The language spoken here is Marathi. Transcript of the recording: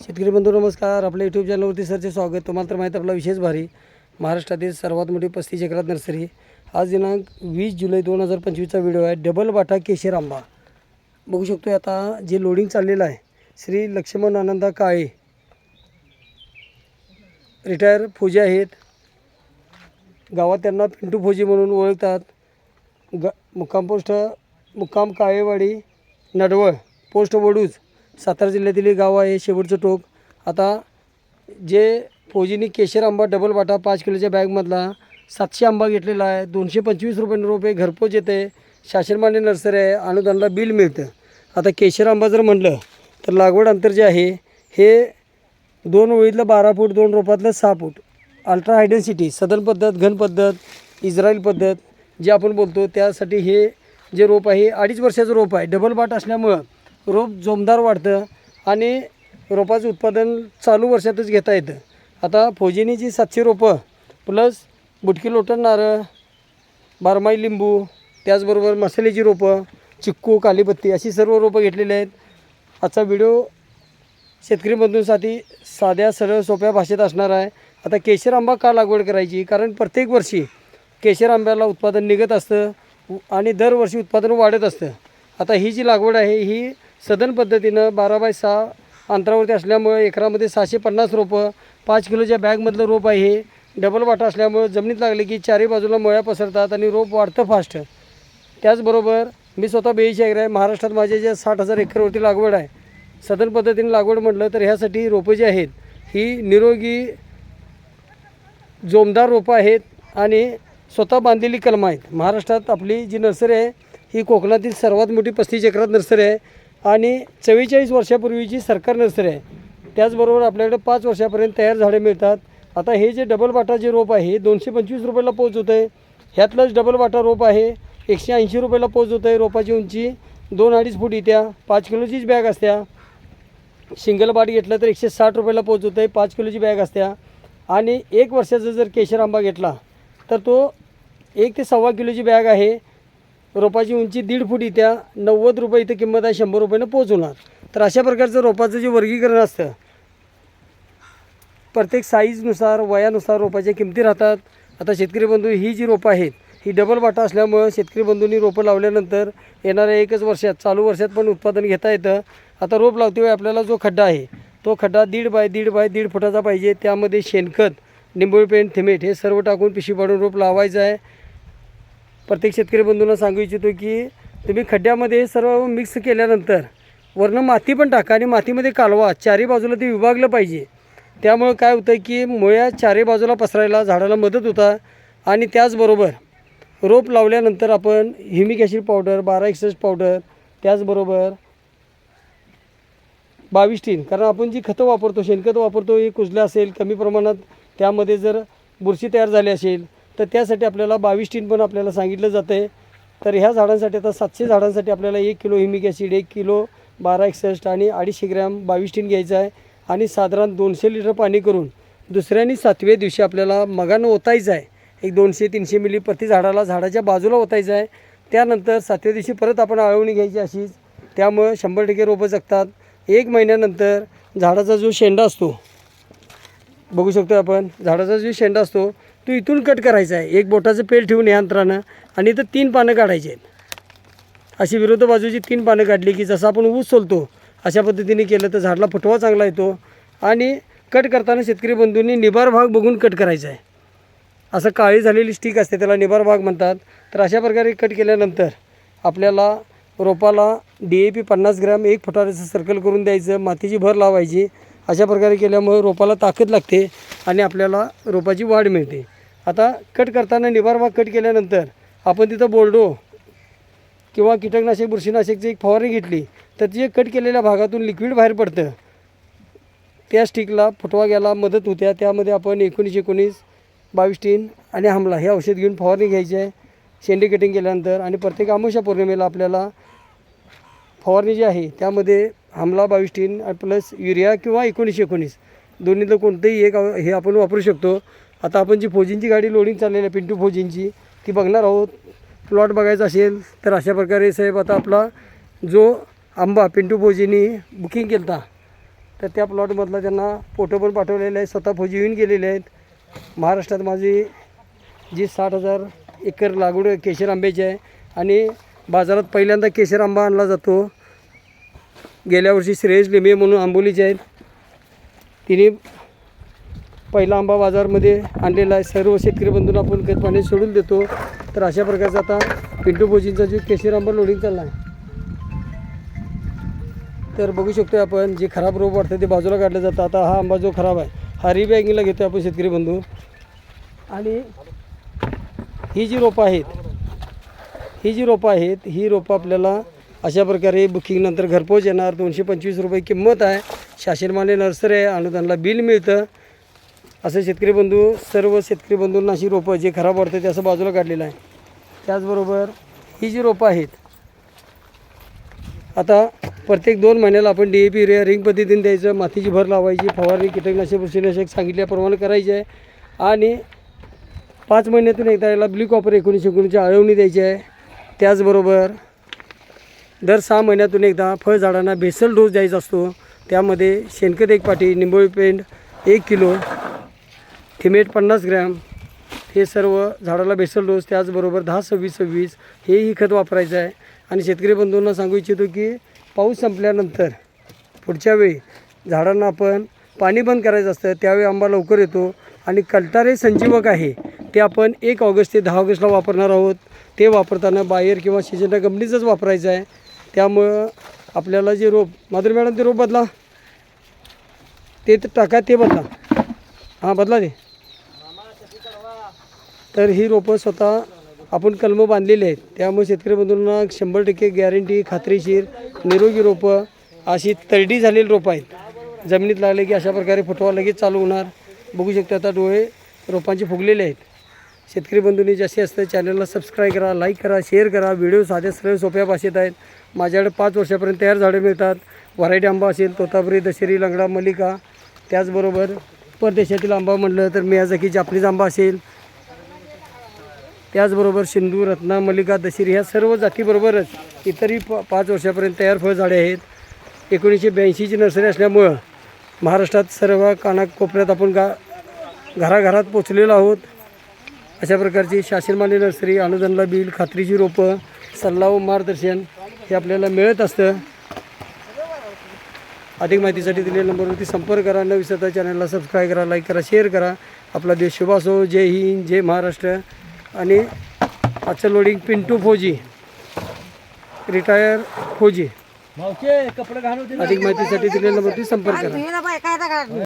शेतकरी बंधू नमस्कार. आपल्या यूट्यूब चॅनलवरती सरचे स्वागत. तुम्हाला तर माहीत आपला विशेष भारी. महाराष्ट्रातील सर्वात मोठी पस्तीस एकरात नर्सरी. आज दिनांक वीस जुलै दोन हजार पंचवीसचा व्हिडिओ आहे. डबल बाटा केशर आंबा. बघू शकतो आता जे लोडिंग चाललेलं आहे श्री लक्ष्मण आनंदा काळे. रिटायर फौजी आहेत. गावात त्यांना पिंटू फौजी म्हणून ओळखतात. ग मुक्काम पोस्ट मुक्काम काळेवाडी नडवळ पोस्ट वडूज. सातारा जिल्ह्यातील हे गाव आहे शेवटचं टोक. आता जे फौजीनी केशर आंबा डबल वाटा पाच किलोच्या बॅगमधला सातशे आंबा घेतलेला आहे दोनशे पंचवीस रुपये रुपये घरपोच येते शासनमान्य नर्सरी आहे अनुदानला बिल मिळतं. आता केशर आंबा जर म्हटलं तर लागवड अंतर जे आहे हे दोन ओळीतलं बारा फूट दोन रोपातलं सहा फूट. अल्ट्रा हायडेन्सिटी सदन पद्धत घन पद्धत इस्रायल पद्धत जे आपण बोलतो त्यासाठी हे जे रोप आहे अडीच वर्षाचं रोप आहे डबल बाट असल्यामुळं रोप जोमदार वाढतं आणि रोपाचं उत्पादन चालू वर्षातच घेता येतं. आता फौजीनी जी सातशे रोपं प्लस बुटकी लोटण नारळ बारमाई लिंबू त्याचबरोबर मसाल्याची रोपं चिक्कू कालीपत्ती अशी सर्व रोपं घेतलेली आहेत. आजचा व्हिडिओ शेतकरी बंधूंसाठी साध्या सरळ सोप्या भाषेत असणार आहे. आता केशर आंबा का लागवड करायची? कारण प्रत्येक वर्षी केशर आंब्याला उत्पादन निघत असतं आणि दरवर्षी उत्पादन वाढत असतं. आता ही जी लागवड आहे ही सदन पद्धतीनं बारा बाय सहा अंतरावरती असल्यामुळे एकरामध्ये सहाशे पन्नास रोपं पाच किलोच्या बॅगमधलं रोप आहे हे डबल वाटा असल्यामुळं जमिनीत लागले की चारही बाजूला मळ्या पसरतात आणि रोप वाढतं फास्ट त्याचबरोबर मी स्वतः बेईशी आहे महाराष्ट्रात माझ्या ज्या साठ हजार एकरवरती लागवड आहे सदन पद्धतीने लागवड म्हटलं तर ह्यासाठी रोपं जी आहेत ही निरोगी जोमदार रोपं आहेत आणि स्वतः बांधलेली कलमं आहेत. महाराष्ट्रात आपली जी नर्सरी आहे ही कोकणातील सर्वात मोठी पस्तीस एकरात नर्सरी आहे. आणि चव्वेचाळीस वर्षापूर्वीची सरकार नर्सरी आहे त्याचबरोबर आपल्याकडे पाच वर्षापर्यंत तयार झाडे मिळतात. आता हे जे डबल वाटा जे रोप आहे हे दोनशे पंचवीस रुपयाला पोच होतं आहे ह्यातलंच डबल वाटा रोप आहे एकशे ऐंशी रुपयाला पोच होतं आहे रोपाची उंची. दोन अडीच फूट येत्या पाच किलोचीच बॅग असत्या. सिंगल बाट घेतलं तर एकशे साठ रुपयाला पोच होतं आहे पाच किलोची बॅग असत्या. आणि एक वर्षाचा जर केशर आंबा घेतला तर तो एक ते सव्वा किलोची बॅग आहे. रोपाची उंची दीड फूट इत्या नव्वद रुपये इथं किंमत आहे शंभर रुपयानं पोचवणार तर अशा प्रकारचं रोपाचं जे वर्गीकरण असतं प्रत्येक साईजनुसार वयानुसार रोपाच्या किमती राहतात. आता शेतकरी बंधू ही जी रोपं आहेत ही डबल वाटा असल्यामुळं शेतकरी बंधूंनी रोपं लावल्यानंतर येणाऱ्या एकच वर्षात चालू वर्षात पण उत्पादन घेता येतं. आता रोप लावते वेळी आपल्याला जो खड्डा आहे तो खड्डा दीड बाय दीड बाय दीड फुटाचा पाहिजे. त्यामध्ये शेणखत निंबोळी पेंट थिमेट हे सर्व टाकून पिशवी पाडून रोप लावायचं आहे. प्रत्येक शेतकरी बंधूंना सांगू इच्छितो की तुम्ही खड्ड्यामध्ये सर्व मिक्स केल्यानंतर वरनं माती पण टाका आणि मातीमध्ये कालवा चारी बाजूला ते विभागलं पाहिजे. त्यामुळं काय होतं की मुळ्या चारी बाजूला पसरायला झाडाला मदत होता आणि त्याचबरोबर रोप लावल्यानंतर आपण हिमिक ॲसिड पावडर बारा एक्सेस पावडर त्याचबरोबर बावीस टीन कारण आपण जी खतं वापरतो शेणखत वापरतो हे कुजलं असेल कमी प्रमाणात त्यामध्ये जर बुरशी तयार झाली असेल तर त्यासाठी आपल्याला बावीस टीन पण आपल्याला सांगितलं जातं आहे तर ह्या झाडांसाठी आता सातशे झाडांसाठी आपल्याला एक किलो हिमिक ॲसिड एक किलो बारा एकसष्ट आणि अडीचशे ग्रॅम बावीस टीन घ्यायचं आहे. आणि साधारण दोनशे लिटर पाणी करून दुसऱ्याने सातव्या दिवशी आपल्याला मगानं ओतायचं आहे. एक दोनशे तीनशे मिली प्रति झाडाला झाडाच्या बाजूला ओतायचं आहे. त्यानंतर सातव्या दिवशी परत आपण आळवणी घ्यायची अशीच त्यामुळं शंभर टक्के रोपं जगतात. एक महिन्यानंतर झाडाचा जो शेंडा असतो बघू शकतो आपण झाडाचा जो शेंडा असतो तो इथून कट करायचा आहे. एक बोटाचं पेल ठेवून या अंतरानं आणि इथं तीन पानं काढायची आहेत. अशी विरुद्ध बाजूची तीन पानं काढली की जसं आपण ऊस सोलतो अशा पद्धतीने केलं तर झाडाला फुटवा चांगला येतो आणि कट करताना शेतकरी बंधूंनी निबार भाग बघून कट करायचा आहे. असं काळी झालेली स्टिक असते त्याला निबार भाग म्हणतात. तर अशा प्रकारे कट केल्यानंतर आपल्याला रोपाला डी ए पी पन्नास ग्रॅम एक फुटाचं सर्कल करून द्यायचं मातीची भर लावायची. अशा प्रकारे केल्यामुळे रोपाला ताकद लागते आणि आपल्याला रोपाची वाढ मिळते. आता कट करताना निभारभाग कट केल्यानंतर आपण तिथं बोर्डो किंवा कीटकनाशक बुरशीनाशकची एक फवारणी घेतली तर जे कट केलेल्या भागातून लिक्विड बाहेर पडतं. त्या स्टिकला फुटवा घ्यायला मदत होत्या त्यामध्ये आपण एकोणीस एकोणीस बावीस टीन आणि हमला हे औषध घेऊन फवारणी घ्यायची आहे. शेंडी कटिंग केल्यानंतर आणि प्रत्येक अमावस्या पौर्णिमेला आपल्याला फवारणी जी आहे त्यामध्ये आमला बावीस टीन प्लस युरिया किंवा एकोणीसशे एकोणीस. दोन्हीतलं कोणतंही एक हे आपण वापरू शकतो. आता आपण जी फौजींची गाडी लोडिंग चाललेली आहे पिंटू फौजींची ती बघणार आहोत. प्लॉट बघायचा असेल तर अशा प्रकारे साहेब आता आपला जो आंबा पिंटू फौजींनी बुकिंग केला होता तर त्या प्लॉटमधला त्यांना फोटो पण पाठवलेले आहेत. स्वतः फौजी येऊन गेलेले आहेत. महाराष्ट्रात माझी जी साठ हजार एकर लागवड केशर आंब्याची आहे आणि बाजारात पहिल्यांदा केशर आंबा आणला जातो. गेल्या वर्षी श्रेयस लिमे म्हणून आंबोलीचे आहेत. तिने पहिला आंबा बाजारमध्ये आणलेला आहे. सर्व शेतकरी बंधूंना आपण खत पाणी सोडून देतो. तर अशा प्रकारचा आता पिंटू भोजींचा जो केशर आंबा लोडिंग चालला आहे. तर बघू शकतो आपण जे खराब रोप वाटतं ते बाजूला काढलं जातं. आता हा आंबा जो खराब आहे हा रिबॅगिंगला घेतो आपण शेतकरी बंधू. आणि ही जी रोपं आहेत ही जी रोपं आहेत ही रोपं आपल्याला अशा प्रकारे बुकिंगनंतर घरपोच येणार. दोनशे पंचवीस रुपये किंमत आहे. शासनमान्य नर्सरी आहे अनुदानला बिल मिळतं. असं शेतकरी बंधू सर्व शेतकरी बंधूंना अशी रोपं जे खराब वाटतं ते असं बाजूला काढलेलं आहे. त्याचबरोबर ही जी रोपं आहेत आता प्रत्येक दोन महिन्याला आपण D A P urea ring पद्धतीने द्यायचं मातीची भर लावायची फवारणी कीटकनाशक बुरशीनाशक सांगितल्याप्रमाणे करायची आहे. आणि पाच महिन्यातून एकदा याला ब्ल्यू कॉपर एकोणीसशे एकोणीसची आळवणी द्यायची आहे. त्याचबरोबर दर सहा महिन्यातून एकदा फळझाडांना बेसल डोस द्यायचा असतो. त्यामध्ये शेणखत एक पाटी निंबोळी पेंड एक किलो थिमेट पन्नास ग्रॅम हे सर्व झाडाला बेसल डोस त्याचबरोबर दहा सव्वीस सव्वीस हेही खत वापरायचं आहे. आणि शेतकरी बंधूंना सांगू इच्छितो की पाऊस संपल्यानंतर पुढच्या वेळी झाडांना आपण पाणी बंद करायचं असतं त्यावेळी आंबा लवकर येतो. आणि कल्टारे संजीवक आहे ते आपण एक ऑगस्ट ते दहा ऑगस्टला वापरणार आहोत. ते वापरताना बायर किंवा सिजंटा कंपनीचंच वापरायचं आहे. त्यामुळं आपल्याला जे रोप माधुरी मॅडम ते रोप बदला. ते तर टाका ते बदला. हां बदला ते. तर ही रोपं स्वतः आपण कलमं बांधलेली आहेत. त्यामुळे शेतकरी बंधूंना शंभर टक्के गॅरंटी खात्रीशीर निरोगी रोपं अशी तरडी झालेली रोपं आहेत. जमिनीत लागले की अशा प्रकारे फुटवा लगेच चालू होणार. बघू शकता आता डोळे रोपांचे फुगलेले आहेत. शेतकरी बंधूंनी जास्तीत जास्त चॅनलला सबस्क्राईब करा लाईक करा शेअर करा. व्हिडिओ साध्या सरळ सोप्या भाषेत आहेत. माझ्याकडे पाच वर्षापर्यंत तयार झाडे मिळतात. व्हरायटी आंबा असेल तोतापुरी दशेरी लंगडा मलिका त्याचबरोबर परदेशातील आंबा म्हटलं तर मियाजाकी जापनीज आंबा असेल. त्याचबरोबर सिंधू रत्ना मल्लिका दशेरी ह्या सर्व जातीबरोबरच इतरही प पाच वर्षापर्यंत तयार फळझाडे आहेत. एकोणीसशे ब्याऐंशीची नर्सरी असल्यामुळं महाराष्ट्रात सर्व कानाकोपऱ्यात आपण गा घराघरात पोचलेलो आहोत. अशा प्रकारची शासनमान्य नर्सरी अनुदानला बिल खात्रीची रोपं सल्ला व मार्गदर्शन हे आपल्याला मिळत असतं. अधिक माहितीसाठी दिलेल्या नंबरवरती संपर्क करा. न विसरता चॅनलला सबस्क्राईब करा लाईक करा शेअर करा. आपला देश शुभ असो. जय हिंद जय महाराष्ट्र. आणि आजचं लोडिंग पिंटू फौजी. रिटायर फौजी. अधिक माहितीसाठी दिलेल्या नंबरवरती संपर्क करा. काय